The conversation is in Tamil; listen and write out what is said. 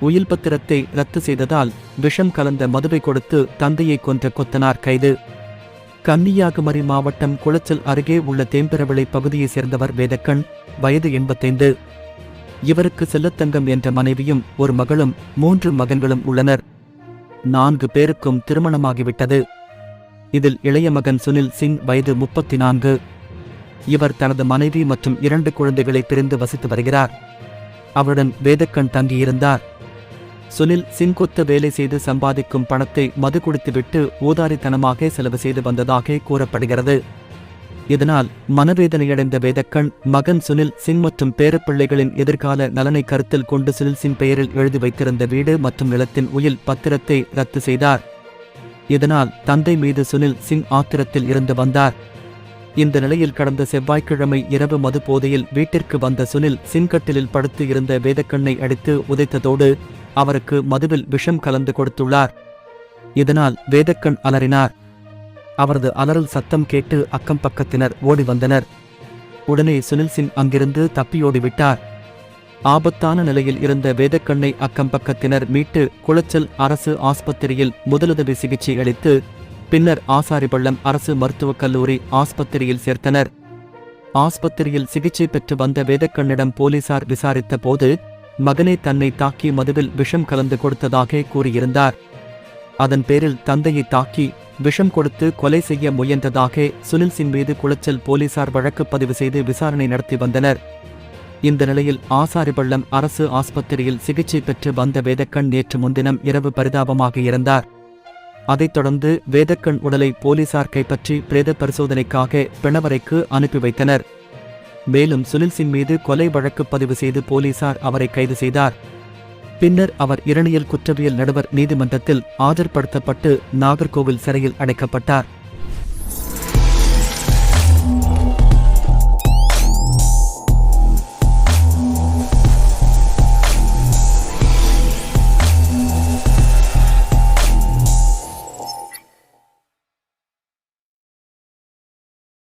உயில் பத்திரத்தை ரத்து செய்ததால் விஷம் கலந்த மதுவை கொடுத்து தந்தையை கொன்ற கொத்தனார் கைது. கன்னியாகுமரி மாவட்டம் குளச்சல் அருகே உள்ள தேம்பரவிளை பகுதியைச் சேர்ந்தவர் வேதக்கண் வயது எண்பத்தைந்து. இவருக்கு செல்லத்தங்கம் என்ற மனைவியும் ஒரு மகளும் மூன்று மகன்களும் உள்ளனர். நான்கு பேருக்கும் திருமணமாகிவிட்டது. இதில் இளைய மகன் சுனில் சிங் வயது முப்பத்தி நான்கு இவர் தனது மனைவி மற்றும் இரண்டு குழந்தைகளை பிரிந்து வசித்து வருகிறார். அவருடன் வேதக்கண் தங்கியிருந்தார். சுனில் சின்கொத்த வேலை செய்து சம்பாதிக்கும் பணத்தை மது குடித்துவிட்டு ஊதாரித்தனமாக செலவு செய்து வந்ததாக கூறப்படுகிறது. இதனால் மனவேதனையடைந்த வேதக்கண் மகன் சுனில் சிங் மற்றும் பேரப்பிள்ளைகளின் எதிர்கால நலனை கருத்தில் கொண்டு சுனில் சிங் பெயரில் எழுதி வைத்திருந்த வீடு மற்றும் நிலத்தின் உயில் பத்திரத்தை ரத்து செய்தார். இதனால் தந்தை மீது சுனில் சிங் ஆத்திரத்தில் இருந்து வந்தார். இந்த நிலையில் கடந்த செவ்வாய்க்கிழமை இரவு மது போதையில் வீட்டிற்கு வந்த சுனில் சின்கட்டிலில் படுத்து இருந்த வேதக்கண்ணை அடித்து உதைத்ததோடு அவருக்கு மதுவில் விஷம் கலந்து கொடுத்துள்ளார். இதனால் வேதக்கண் அலறினார். அவரது அலறல் சத்தம் கேட்டு அக்கம் பக்கத்தினர் ஓடி வந்தனர். உடனே சுனில் சிங் அங்கிருந்து தப்பியோடிவிட்டார் ஆபத்தான நிலையில் இருந்த வேதக்கண்ணை அக்கம் பக்கத்தினர் மீட்டு குளச்சல் அரசு ஆஸ்பத்திரியில் முதலுதவி சிகிச்சை அளித்து பின்னர் ஆசாரிபள்ளம் அரசு மருத்துவக் கல்லூரி ஆஸ்பத்திரியில் சேர்த்தனர். ஆஸ்பத்திரியில் சிகிச்சை பெற்று வந்த வேதக்கண்ணிடம் போலீசார் விசாரித்த போது மகனே தன்னை தாக்கி மதுவில் விஷம் கலந்து கொடுத்ததாக கூறியிருந்தார். அதன் பேரில் தந்தையை தாக்கி விஷம் கொடுத்து கொலை செய்ய முயன்றதாக சுனில் சிங் மீது குளச்சல் போலீசார் வழக்கு பதிவு செய்து விசாரணை நடத்தி வந்தனர். இந்த நிலையில் ஆசாரிபள்ளம் அரசு ஆஸ்பத்திரியில் சிகிச்சை பெற்று வந்த வேதக்கண் நேற்று முன்தினம் இரவு பரிதாபமாக இருந்தார். அதைத் தொடர்ந்து வேதக்கண் உடலை போலீசார் கைப்பற்றி பிரேத பரிசோதனைக்காக பிணவரைக்கு அனுப்பி வைத்தனர். மேலும் சுனில் சிங் மீது கொலை வழக்கு பதிவு செய்து போலீசார் அவரை கைது செய்தார். பின்னர் அவர் இரணியல் குற்றவியல் நடுவர் நீதிமன்றத்தில் ஆஜர்படுத்தப்பட்டு நாகர்கோவில் சிறையில் அடைக்கப்பட்டார்.